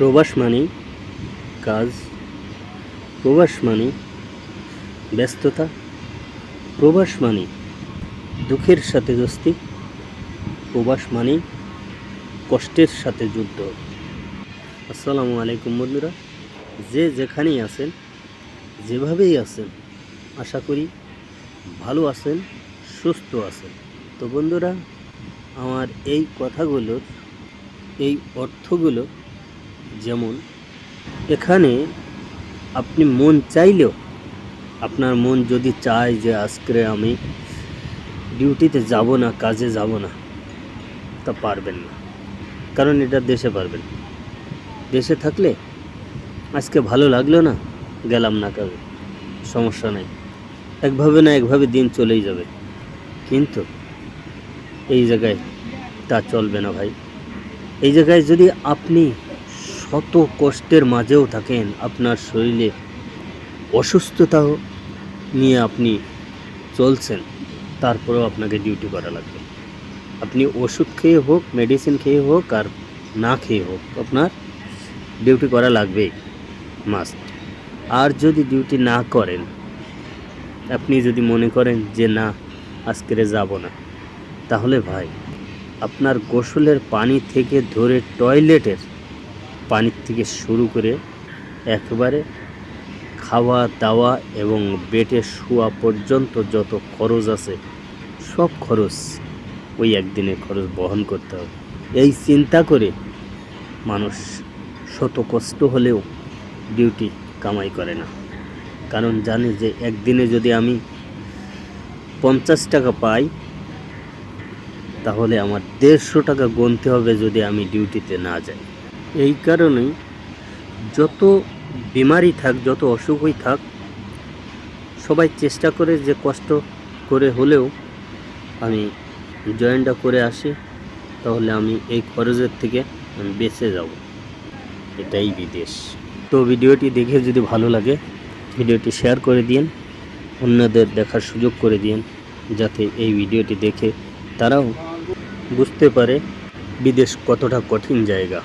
প্রবাস মানেই কাজ, প্রবাস মানে ব্যস্ততা, প্রবাস মানে দুঃখের সাথে দোস্তি প্রবাস মানে কষ্টের সাথে যুদ্ধ। আসসালামু আলাইকুম বন্ধুরা, যে যেখানেই আছেন, যেভাবেই আছেন, আশা করি ভালো আছেন, সুস্থ আছেন। তো বন্ধুরা, আমার এই কথাগুলোর, এই অর্থগুলো যেমন, এখানে আপনি মন চাইলেও, আপনার মন যদি চায় যে আজকে আমি ডিউটিতে যাব না, কাজে যাব না, তা পারবেন না। কারণ এটা দেশে পারবেন। দেশে থাকলে আজকে ভালো লাগল না, গেলাম না কাজে, সমস্যা নেই। একভাবে না একভাবে দিন চলেই যাবে। কিন্তু এই জায়গায় তা চলবে না ভাই। এই জায়গায় যদি আপনি শত কষ্টের মাঝেও থাকেন আপনার শরীরে অসুস্থতাও নিয়ে আপনি চলছেন, তারপরেও আপনাকে ডিউটি করা লাগবে। আপনি ওষুধ খেয়ে হোক মেডিসিন খেয়ে হোক আর না খেয়ে হোক, আপনার ডিউটি করা লাগবেই মাস্ট আর যদি ডিউটি না করেন, আপনি যদি মনে করেন যে না আজকেরে যাব না, তাহলে ভাই, আপনার গোসলের পানি থেকে ধরে টয়লেটের পানির থেকে শুরু করে একবারে খাওয়া, দাওয়া এবং বেটে শোয়া পর্যন্ত যত খরচ আছে, সব খরচ ওই একদিনের খরচ বহন করতে হবে। এই চিন্তা করে মানুষ শত কষ্ট হলেও ডিউটি কামাই করে না। কারণ জানে যে একদিনে যদি আমি পঞ্চাশ টাকা পাই, তাহলে আমার দেড়শো টাকা গুনতে হবে যদি আমি ডিউটিতে না যাই। এই কারণেই যত বিমারি থাক, যত অসুখই থাক, সবাই চেষ্টা করে যে কষ্ট করে হলেও আমি জয়েনটা করে আসি, তাহলে আমি এই খরচের থেকে আমি বেঁচে যাব। এটাই বিদেশ। তো ভিডিওটি দেখে যদি ভালো লাগে, ভিডিওটি শেয়ার করে দিন অন্যদের দেখার সুযোগ করে দিন যাতে এই ভিডিওটি দেখে তারাও বুঝতে পারে বিদেশ কতটা কঠিন জায়গা।